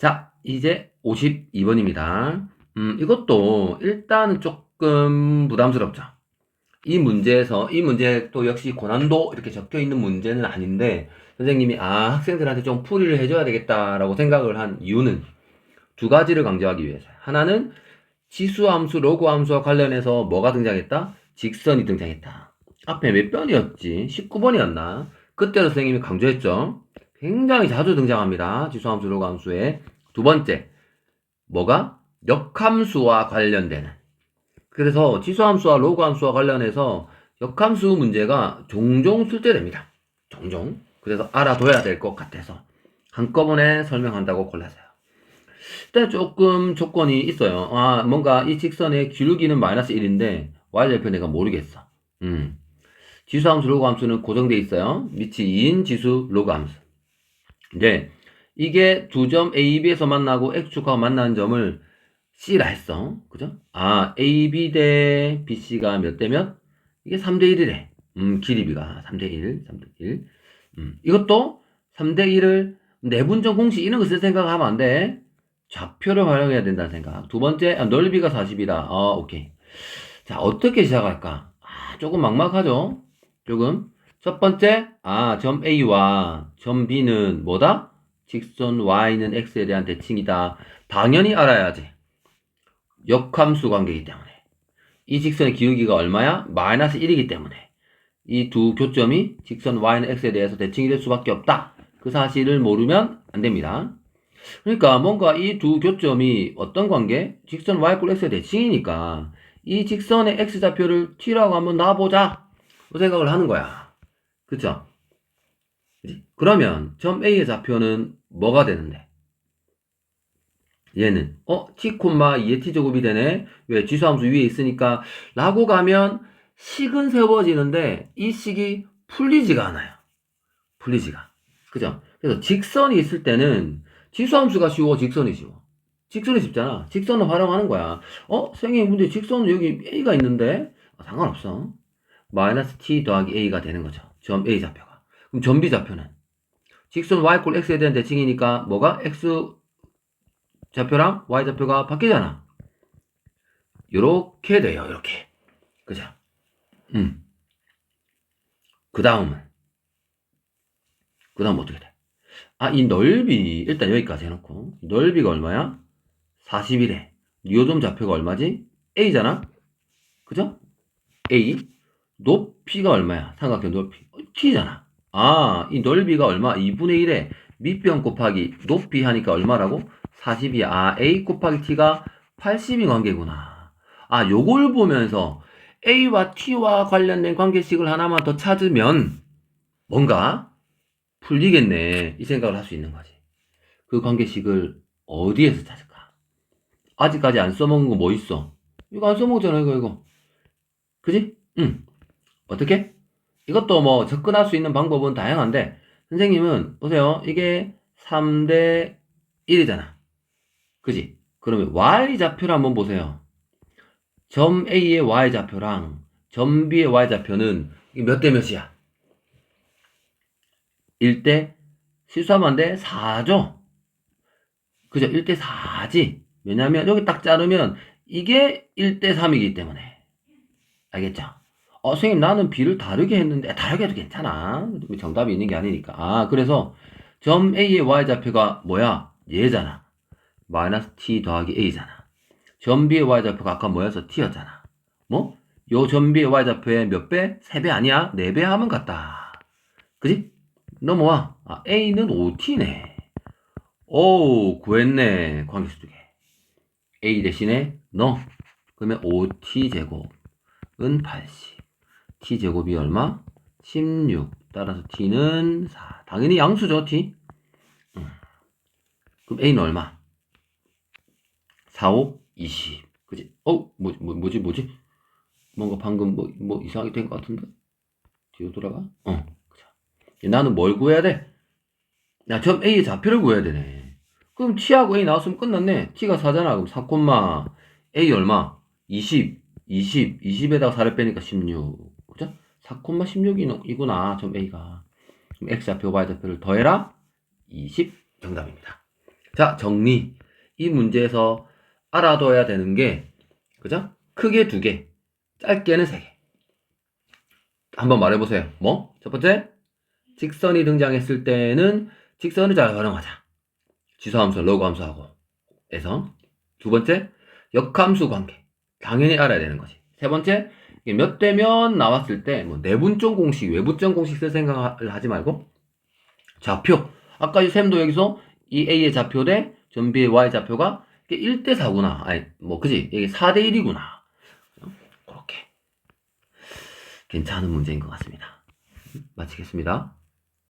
자, 이제 52번입니다. 음, 이것도 일단은 조금 부담스럽죠. 이 문제에서, 이 문제 또 역시 고난도 이렇게 적혀 있는 문제는 아닌데, 선생님이, 아, 학생들한테 좀 풀이를 해줘야 되겠다라고 생각을 한 이유는 두 가지를 강조하기 위해서요. 하나는 지수함수, 로그함수와 관련해서 뭐가 등장했다? 직선이 등장했다. 앞에 몇 번이었지? 19번이었나? 그때도 선생님이 강조했죠. 굉장히 자주 등장합니다. 지수함수, 로그함수에. 두 번째, 뭐가? 역함수와 관련되는. 그래서 지수함수와 로그함수와 관련해서 역함수 문제가 종종 출제됩니다. 종종. 그래서 알아둬야 될 것 같아서 한꺼번에 설명한다고 골랐어요. 일단 조금 조건이 있어요. 아, 뭔가 이 직선의 기울기는 마이너스 1인데 y절표 내가 모르겠어. 음. 지수함수, 로그함수는 고정돼 있어요. 밑이 2인 지수, 로그함수. 이제 이게 두 점 A, B에서 만나고 X축하고 만나는 점을 C라 했어. 그죠? 아, AB 대 BC가 몇 대 몇? 이게 3대 1이래. 음, 길이비가 3대 1, 3대 1. 음, 이것도 3대 1을 내분점 공식 이런 거 쓸 생각하면 안 돼. 좌표를 활용해야 된다는 생각. 두 번째, 아, 넓이가 40이다. 아, 오케이. 자, 어떻게 시작할까? 아, 조금 막막하죠? 조금. 첫 번째, 아, 점 A와 점 B는 뭐다? 직선 Y는 X에 대한 대칭이다. 당연히 알아야지. 역함수 관계이기 때문에. 이 직선의 기울기가 얼마야? 마이너스 1이기 때문에. 이 두 교점이 직선 Y는 X에 대해서 대칭이 될 수밖에 없다. 그 사실을 모르면 안 됩니다. 그러니까 뭔가 이 두 교점이 어떤 관계? 직선 y 꼴 x의 대칭이니까 이 직선의 x좌표를 t라고 한번 놔보자 그 생각을 하는 거야 그치? 그러면 점 a의 좌표는 뭐가 되는데? 얘는 어? t, 2의 t제곱이 되네 왜? 지수함수 위에 있으니까 라고 가면 식은 세워지는데 이 식이 풀리지가 않아요 풀리지가 그죠? 그래서 직선이 있을 때는 지수함수가 쉬워, 직선이 쉬워. 직선이 쉽잖아. 직선을 활용하는 거야. 어? 선생님, 근데 직선은 여기 A가 있는데? 아, 상관없어. 마이너스 T 더하기 A가 되는 거죠. 점 A 좌표가. 그럼 점 B 좌표는? 직선 Y 꼴 X에 대한 대칭이니까 뭐가? X 좌표랑 Y 좌표가 바뀌잖아. 요렇게 돼요, 요렇게. 그죠? 음. 그 다음은? 그 다음 어떻게 돼? 아, 이 넓이, 일단 여기까지 해놓고. 넓이가 얼마야? 40이래. 요점 좌표가 얼마지? A잖아? 그죠? A. 높이가 얼마야? 삼각형 높이. 어, T잖아. 아, 이 넓이가 얼마? 2분의 1에 밑변 곱하기 높이 하니까 얼마라고? 40이야. 아, A 곱하기 T가 80인 관계구나. 아, 요걸 보면서 A와 T와 관련된 관계식을 하나만 더 찾으면 뭔가 풀리겠네. 이 생각을 할 수 있는 거지. 그 관계식을 어디에서 찾을까? 아직까지 안 써먹은 거 뭐 있어? 이거 안 써먹잖아, 이거, 이거. 그지? 응. 어떻게? 이것도 뭐 접근할 수 있는 방법은 다양한데, 선생님은, 보세요. 이게 3대 1이잖아. 그지? 그러면 Y좌표를 한번 보세요. 점 A의 Y좌표랑 점 B의 Y좌표는 몇 대 몇이야? 1대 실수하면 안 돼. 4죠? 그죠? 1대 4지. 왜냐면 여기 딱 자르면 이게 1대 3이기 때문에. 알겠죠? 어, 선생님 나는 B를 다르게 했는데 다르게 해도 괜찮아. 정답이 있는 게 아니니까. 아, 그래서 점 A의 Y좌표가 뭐야? 얘잖아. 마이너스 T 더하기 A잖아. 점 B의 Y좌표가 아까 뭐였어? T였잖아. 뭐? 요 점 B의 Y좌표의 몇 배? 3배 아니야? 4배 하면 같다. 그지? 넘어와. 아, A는 5T네. 오, 구했네. 관계수 두 개. A 대신에 너. 그러면 5T 제곱은 80. T 제곱이 얼마? 16. 따라서 T는 4. 당연히 양수죠, T. 음. 그럼 A는 얼마? 4, 5, 20. 그지? 어? 뭐, 뭐, 뭐지, 뭐지? 뭔가 방금 뭐, 뭐 이상하게 된 것 같은데? 뒤로 돌아가? 어. 나는 뭘 구해야 돼? 야, 점 A의 좌표를 구해야 되네. 그럼 T하고 A 나왔으면 끝났네. T가 4잖아. 그럼 4, A 얼마? 20, 20, 20에다가 4를 빼니까 16. 그죠? 4, 16이구나. 점 A가. 그럼 X 좌표, Y 좌표를 더해라. 20 정답입니다. 자, 정리. 이 문제에서 알아둬야 되는 게, 그죠? 크게 두 개, 짧게는 세 개. 한번 말해보세요. 뭐? 첫 번째, 직선이 등장했을 때는 직선을 잘 활용하자. 지수함수, 로그함수하고 에서. 두 번째, 역함수 관계. 당연히 알아야 되는 거지. 세 번째, 몇 대면 나왔을 때, 뭐, 내분점 공식, 외분점 공식 쓸 생각을 하지 말고, 좌표. 아까 이 쌤도 여기서 이 A의 좌표 대전 B의 Y 좌표가 1대 4구나. 아니, 뭐, 그지? 이게 4대 1이구나. 그렇게. 괜찮은 문제인 것 같습니다. 마치겠습니다.